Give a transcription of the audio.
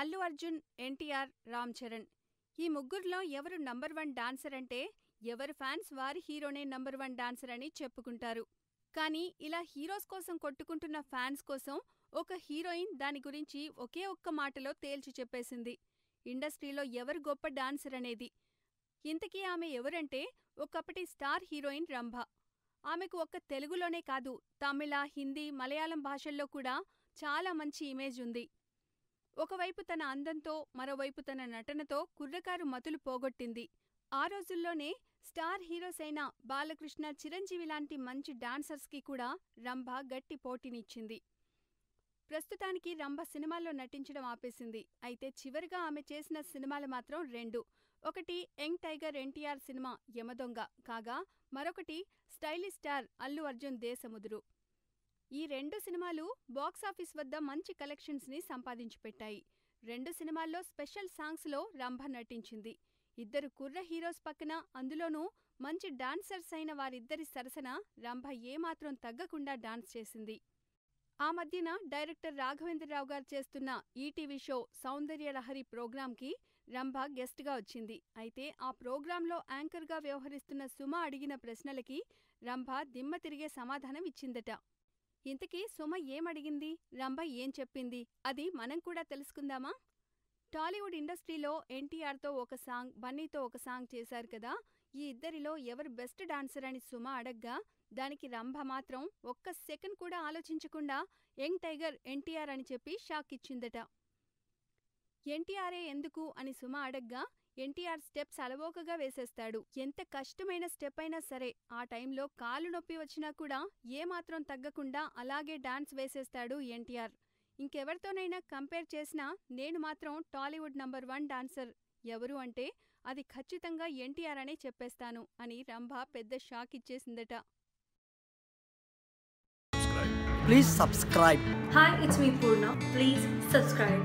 అల్లు అర్జున్ ఎన్టీఆర్ రామ్ చరణ్. ఈ ముగ్గురులో ఎవరు నంబర్ వన్ డాన్సర్ అంటే ఎవరి ఫ్యాన్స్ వారి హీరోనే నంబర్ వన్ డాన్సర్ అని చెప్పుకుంటారు. కానీ ఇలా హీరోస్ కోసం కొట్టుకుంటున్న ఫ్యాన్స్ కోసం ఒక హీరోయిన్ దాని గురించి ఒకే ఒక్క మాటలో తేల్చి చెప్పేసింది. ఇండస్ట్రీలో ఎవరు గొప్ప డాన్సర్ అనేది. ఇంతకీ ఆమె ఎవరంటే ఒకప్పటి స్టార్ హీరోయిన్ రంభ. ఆమెకు ఒక్క తెలుగులోనే కాదు తమిళ హిందీ మలయాళం భాషల్లో కూడా చాలా మంచి ఇమేజ్ ఉంది. ఒకవైపు తన అందంతో మరోవైపు తన నటనతో కుర్రకారు మతులు పోగొట్టింది. ఆ రోజుల్లోనే స్టార్ హీరోస్ అయిన బాలకృష్ణ చిరంజీవి లాంటి మంచి డాన్సర్స్కి కూడా రంభ గట్టి పోటీనిచ్చింది. ప్రస్తుతానికి రంభ సినిమాల్లో నటించడం ఆపేసింది. అయితే చివరిగా ఆమె చేసిన సినిమాలు మాత్రం రెండు. ఒకటి young tiger NTR cinema Yamadonga. కాగా మరొకటి స్టైలిష్ స్టార్ అల్లు అర్జున్ దేశముదురు. ఈ రెండు సినిమాలు బాక్సాఫీస్ వద్ద మంచి కలెక్షన్స్ని సంపాదించి పెట్టాయి రెండు సినిమాల్లో స్పెషల్ సాంగ్స్లో రంభ నటించింది. ఇద్దరు కుర్ర హీరోస్ పక్కన అందులోనూ మంచి డాన్సర్స్ అయిన వారిద్దరి సరసన రంభ ఏమాత్రం తగ్గకుండా డాన్స్ చేసింది. ఆ మధ్యన డైరెక్టర్ రాఘవేంద్రరావు గారు చేస్తున్న ఈటీవీ షో సౌందర్య లహరి ప్రోగ్రాంకి రంభ గెస్ట్గా వచ్చింది. అయితే ఆ ప్రోగ్రాంలో యాంకర్గా వ్యవహరిస్తున్న సుమ అడిగిన ప్రశ్నలకి రంభ దిమ్మ తిరిగే సమాధానం ఇచ్చిందట. ఇంతకీ సుమ ఏమడిగింది? రంభ ఏం చెప్పింది? అది మనం కూడా తెలుసుకుందామా? టాలీవుడ్ ఇండస్ట్రీలో ఎన్టీఆర్తో ఒక సాంగ్ బన్నీతో ఒక సాంగ్ చేశారు కదా? ఈ ఇద్దరిలో ఎవరు బెస్ట్ డాన్సర్ అని సుమ అడగ్గా దానికి రంభ మాత్రం ఒక్క సెకండ్ కూడా ఆలోచించకుండా యంగ్ టైగర్ ఎన్టీఆర్ అని చెప్పి షాక్ ఇచ్చిందట. ఎన్టీఆరే ఎందుకు? అని సుమ అడగ్గా ఎన్టీఆర్ స్టెప్స్ అలవోకగా వేసేస్తాడు ఎంత కష్టమైన స్టెప్ అయినా సరే ఆ టైంలో కాలు నొప్పి వచ్చినా కూడా ఏమాత్రం తగ్గకుండా అలాగే డాన్స్ వేసేస్తాడు ఎన్టీఆర్ ఇంకెవరితోనైనా కంపేర్ చేసినా నేను మాత్రం టాలీవుడ్ నంబర్ వన్ డాన్సర్ ఎవరు అంటే అది ఖచ్చితంగా ఎన్టీఆర్ అనే చెప్పేస్తాను అని రంభ పెద్ద షాక్ ఇచ్చేసిందట Please subscribe. Hi, it's me Purna. Please subscribe.